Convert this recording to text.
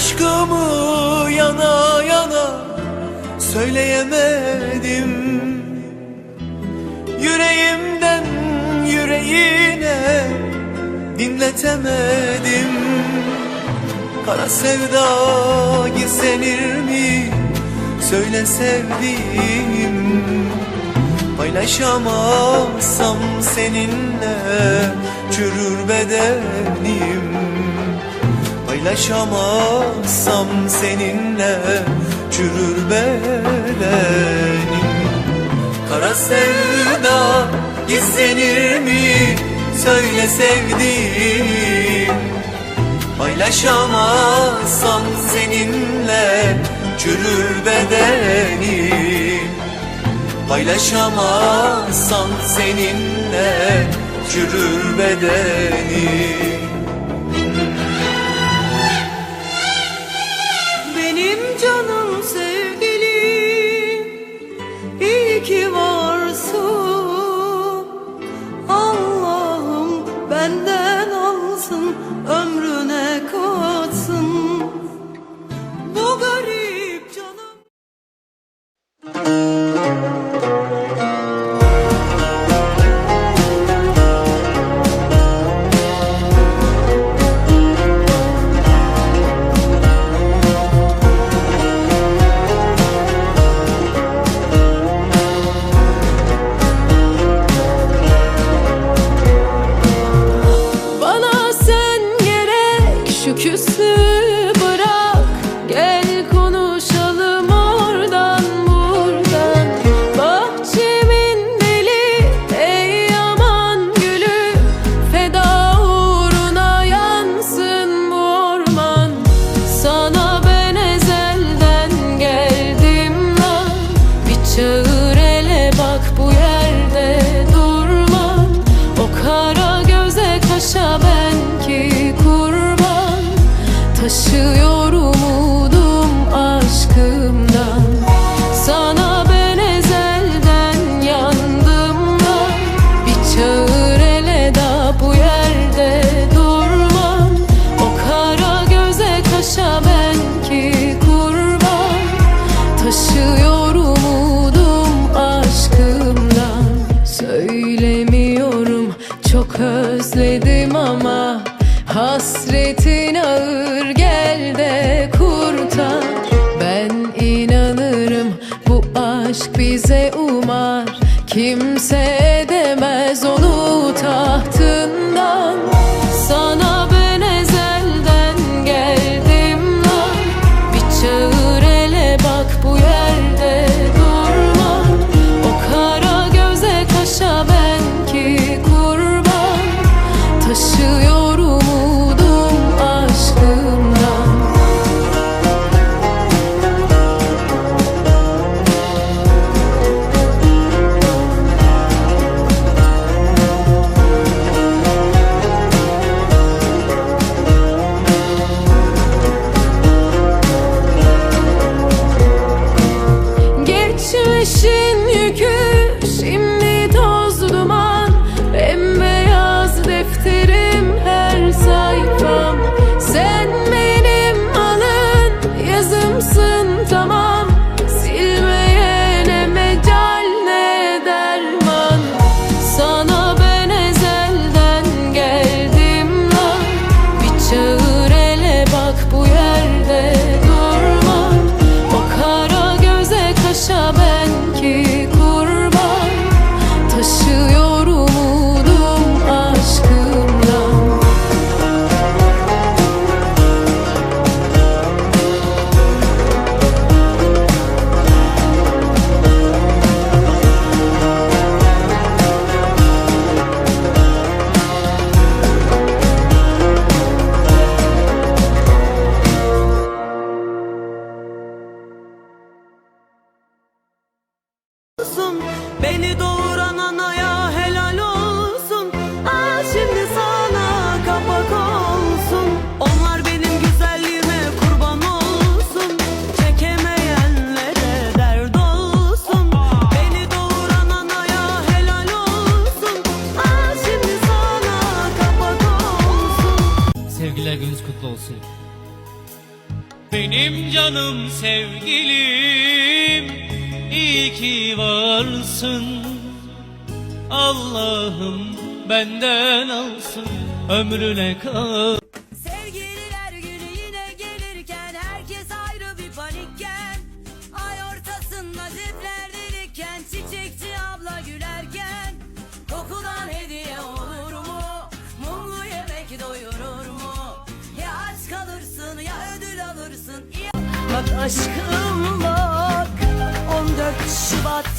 aşkımı yana yana söyleyemedim. Yüreğimden yüreğine dinletemedim. Kara sevda gizlenir mi? Söyle sevdiğim. Paylaşamazsam seninle çürür bedenim. Paylaşamazsam seninle çürür belenim. Kara sevda gizlenir mi? Söyle sevdiğim. Paylaşamazsam seninle çürür bedenim. Paylaşamazsam seninle çürür bedenim. aşk bize umar Kimse de destino. Beni doğuran anaya helal olsun. Al şimdi sana kapak olsun. Onlar benim güzelliğime kurban olsun. Çekemeyenlere dert olsun. Beni doğuran anaya helal olsun. Al şimdi sana kapak olsun. Sevgiler gününüz kutlu olsun. Benim canım sevgilim iyi ki varsın. Allah'ım benden alsın. Ömrüne kal. Sevgililer günü yine gelirken herkes ayrı bir panikken. Ay ortasında cepler delikken çiçekçi abla gülerken. Kokudan hediye olur mu? Mumlu yemek doyurur mu? Ya aç kalırsın ya ödül alırsın. Ya... Bak aşkım bak 縛っ